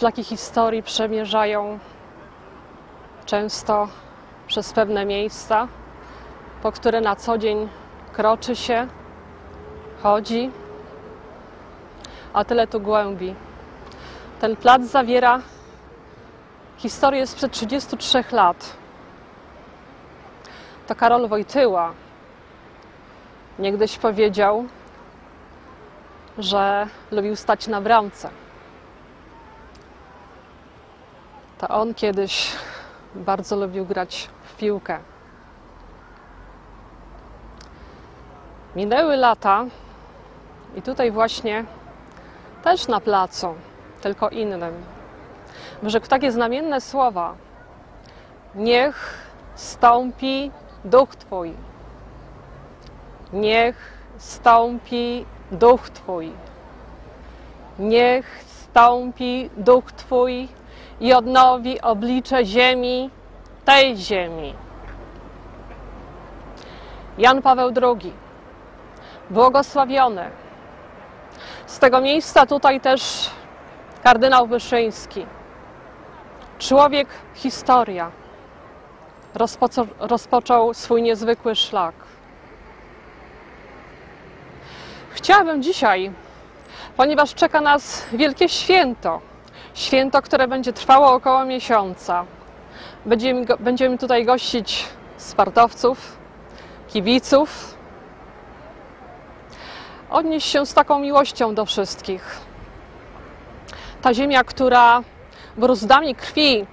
szlaki historii przemierzają często przez pewne miejsca, po które na co dzień kroczy się, chodzi, a tyle tu głębi. Ten plac zawiera historię sprzed 33 lat. To Karol Wojtyła niegdyś powiedział, że lubił stać na bramce. To on kiedyś bardzo lubił grać w piłkę. Minęły lata i tutaj właśnie też na placu, tylko innym, wyrzekł takie znamienne słowa: Niech stąpi duch Twój. Niech stąpi duch Twój. Niech stąpi duch Twój i odnowi oblicze ziemi, tej ziemi. Jan Paweł II, błogosławiony. Z tego miejsca tutaj też kardynał Wyszyński. Człowiek, historia. Rozpoczął, rozpoczął swój niezwykły szlak. Chciałabym dzisiaj, ponieważ czeka nas wielkie święto, święto, które będzie trwało około miesiąca. Będziemy, będziemy tutaj gościć sportowców, kibiców. Odnieść się z taką miłością do wszystkich. Ta ziemia, która bruzdami krwi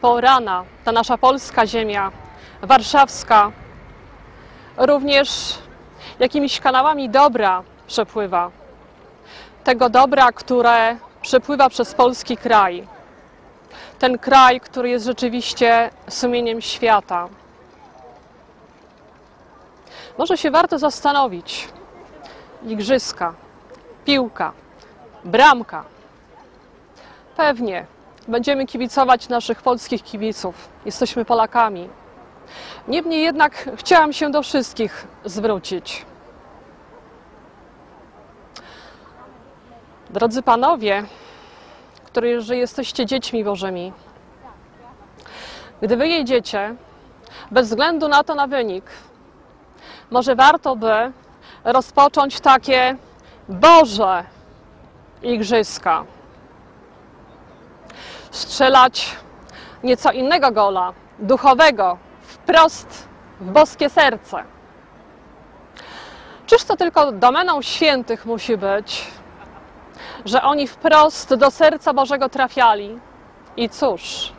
porana, ta nasza polska ziemia, warszawska, również jakimiś kanałami dobra przepływa. Tego dobra, które przepływa przez polski kraj. Ten kraj, który jest rzeczywiście sumieniem świata. Może się warto zastanowić. Igrzyska, piłka, bramka. Pewnie będziemy kibicować naszych polskich kibiców. Jesteśmy Polakami. Niemniej jednak chciałam się do wszystkich zwrócić. Drodzy panowie, którzy jesteście dziećmi Bożymi, gdy wy jedziecie, bez względu na to na wynik, może warto by rozpocząć takie Boże igrzyska. Strzelać nieco innego gola, duchowego, wprost w boskie serce. Czyż to tylko domeną świętych musi być, że oni wprost do serca Bożego trafiali. I cóż,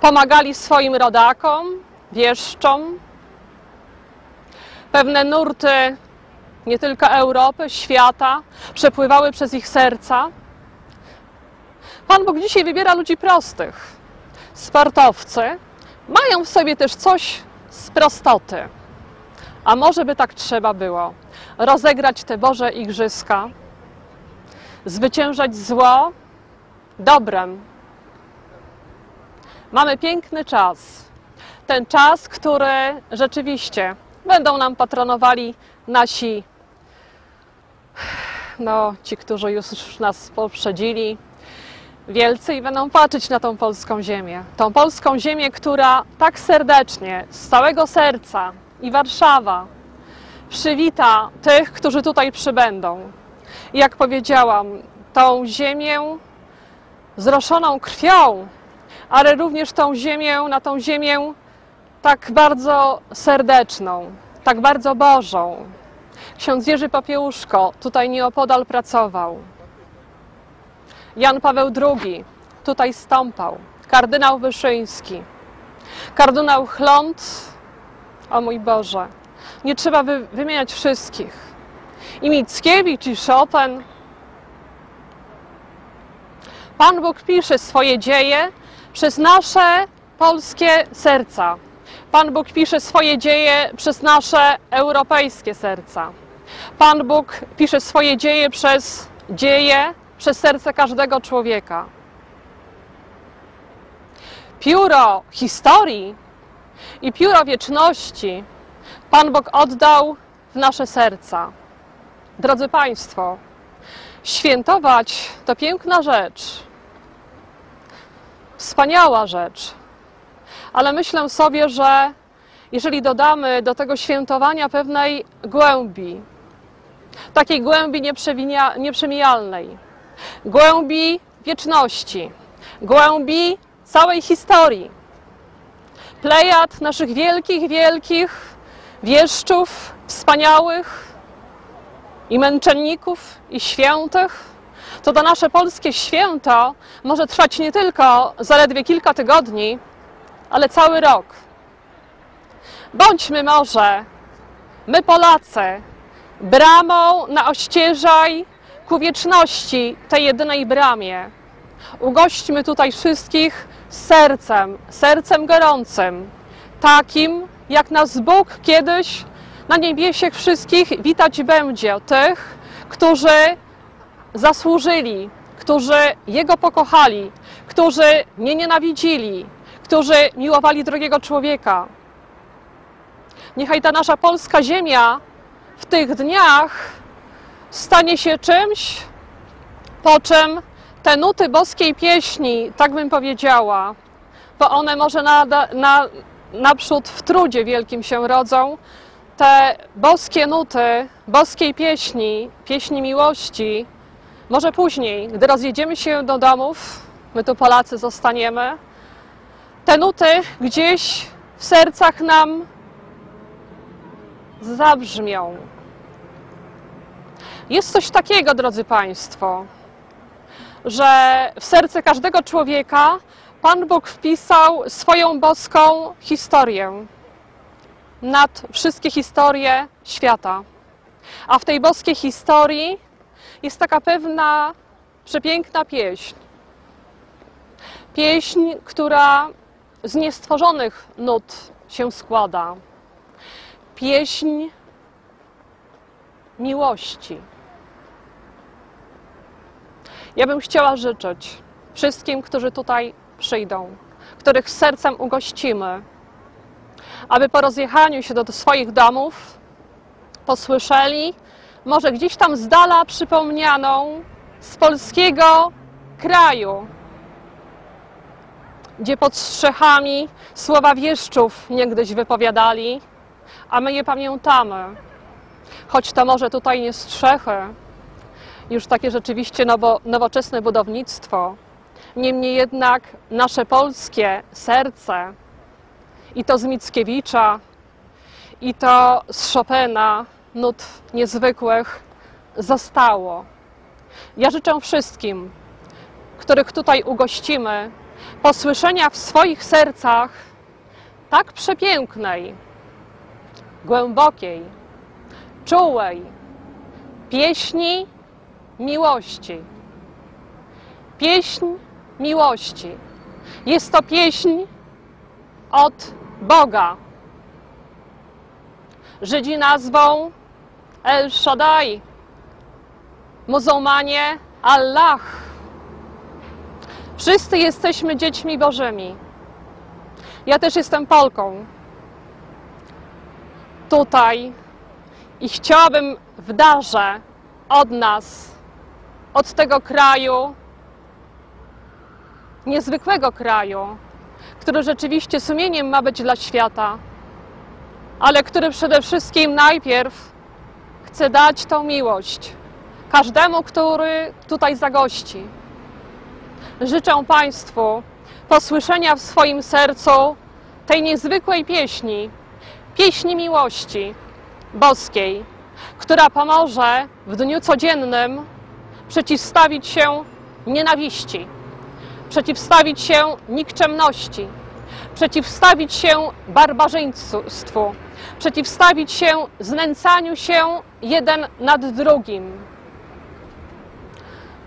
pomagali swoim rodakom, wieszczom. Pewne nurty nie tylko Europy, świata przepływały przez ich serca. Pan Bóg dzisiaj wybiera ludzi prostych. Sportowcy mają w sobie też coś z prostoty. A może by tak trzeba było rozegrać te Boże Igrzyska, zwyciężać zło dobrem. Mamy piękny czas. Ten czas, który rzeczywiście będą nam patronowali nasi, no, ci, którzy już nas poprzedzili, wielcy i będą patrzeć na tą polską ziemię. Tą polską ziemię, która tak serdecznie, z całego serca i Warszawa przywita tych, którzy tutaj przybędą. Jak powiedziałam, tą ziemię zroszoną krwią, ale również tą ziemię, na tą ziemię tak bardzo serdeczną, tak bardzo Bożą. Ksiądz Jerzy Papiełuszko tutaj nieopodal pracował. Jan Paweł II tutaj stąpał. Kardynał Wyszyński. Kardynał Chląd. O mój Boże. Nie trzeba wy wymieniać wszystkich. I Mickiewicz, i Chopin. Pan Bóg pisze swoje dzieje przez nasze polskie serca. Pan Bóg pisze swoje dzieje przez nasze europejskie serca. Pan Bóg pisze swoje dzieje przez dzieje, przez serce każdego człowieka. Pióro historii i pióro wieczności Pan Bóg oddał w nasze serca. Drodzy Państwo, świętować to piękna rzecz. Wspaniała rzecz. Ale myślę sobie, że jeżeli dodamy do tego świętowania pewnej głębi, takiej głębi nieprzemijalnej, głębi wieczności, głębi całej historii, plejad naszych wielkich, wielkich wieszczów, wspaniałych i męczenników, i świętych, to to nasze polskie święto może trwać nie tylko zaledwie kilka tygodni, ale cały rok. Bądźmy może, my Polacy, bramą na ościeżaj ku wieczności, tej jedynej bramie. Ugośćmy tutaj wszystkich sercem, sercem gorącym, takim, jak nas Bóg kiedyś na niebiesiech wszystkich witać będzie tych, którzy zasłużyli, którzy Jego pokochali, którzy nie nienawidzili, którzy miłowali drugiego człowieka. Niechaj ta nasza polska ziemia w tych dniach stanie się czymś, po czym te nuty boskiej pieśni, tak bym powiedziała, bo one może na, na, naprzód w trudzie wielkim się rodzą, te boskie nuty boskiej pieśni, pieśni miłości, może później, gdy rozjedziemy się do domów, my tu Polacy zostaniemy, te nuty gdzieś w sercach nam zabrzmią. Jest coś takiego, drodzy Państwo, że w serce każdego człowieka Pan Bóg wpisał swoją boską historię nad wszystkie historie świata. A w tej boskiej historii jest taka pewna przepiękna pieśń. Pieśń, która z niestworzonych nut się składa. Pieśń miłości. Ja bym chciała życzyć wszystkim, którzy tutaj przyjdą, których sercem ugościmy, aby po rozjechaniu się do swoich domów posłyszeli, może gdzieś tam z dala przypomnianą z polskiego kraju, gdzie pod strzechami słowa wieszczów niegdyś wypowiadali, a my je pamiętamy. Choć to może tutaj nie strzechy, już takie rzeczywiście nowo, nowoczesne budownictwo, niemniej jednak nasze polskie serce, i to z Mickiewicza, i to z Chopina, nut niezwykłych, zostało. Ja życzę wszystkim, których tutaj ugościmy, posłyszenia w swoich sercach tak przepięknej, głębokiej, czułej pieśni miłości. Pieśń miłości. Jest to pieśń od Boga. Żydzi nazwą El Shaddai, muzułmanie Allah. Wszyscy jesteśmy dziećmi Bożymi. Ja też jestem Polką. Tutaj i chciałabym w darze od nas, od tego kraju, niezwykłego kraju, który rzeczywiście sumieniem ma być dla świata, ale który przede wszystkim najpierw chce dać tą miłość każdemu, który tutaj zagości. Życzę Państwu posłyszenia w swoim sercu tej niezwykłej pieśni, pieśni miłości boskiej, która pomoże w dniu codziennym przeciwstawić się nienawiści, przeciwstawić się nikczemności, przeciwstawić się barbarzyństwu, przeciwstawić się znęcaniu się jeden nad drugim.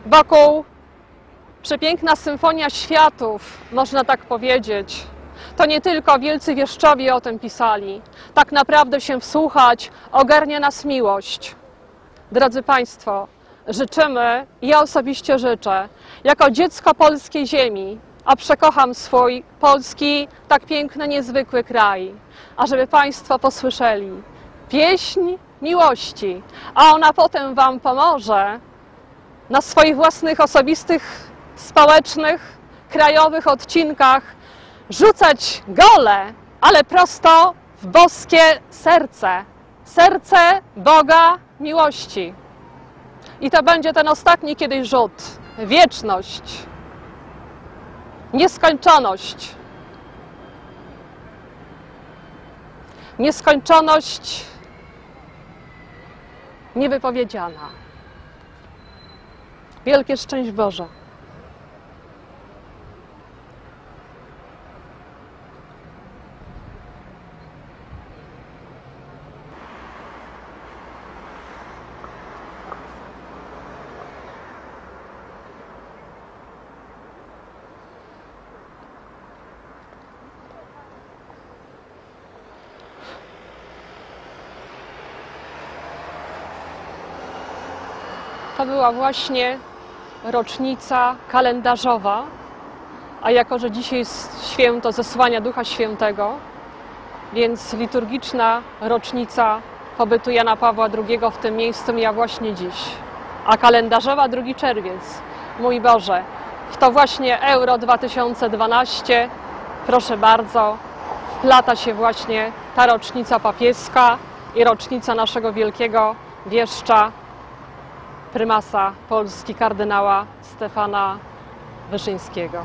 Wokół przepiękna symfonia światów, można tak powiedzieć. To nie tylko wielcy wieszczowie o tym pisali. Tak naprawdę się wsłuchać ogarnia nas miłość. Drodzy Państwo, życzymy, ja osobiście życzę, jako dziecko polskiej ziemi, a przekocham swój polski, tak piękny, niezwykły kraj, ażeby Państwo posłyszeli pieśń miłości, a ona potem Wam pomoże na swoich własnych, osobistych, społecznych, krajowych odcinkach rzucać gole, ale prosto w boskie serce. Serce Boga miłości. I to będzie ten ostatni kiedyś rzut. Wieczność. Nieskończoność. Nieskończoność niewypowiedziana. Wielkie szczęść Boże. To była właśnie rocznica kalendarzowa, a jako, że dzisiaj jest święto zesłania Ducha Świętego, więc liturgiczna rocznica pobytu Jana Pawła II w tym miejscu mija właśnie dziś. A kalendarzowa 2 czerwiec. Mój Boże, w to właśnie Euro 2012, proszę bardzo, wplata się właśnie ta rocznica papieska i rocznica naszego wielkiego wieszcza prymasa Polski kardynała Stefana Wyszyńskiego.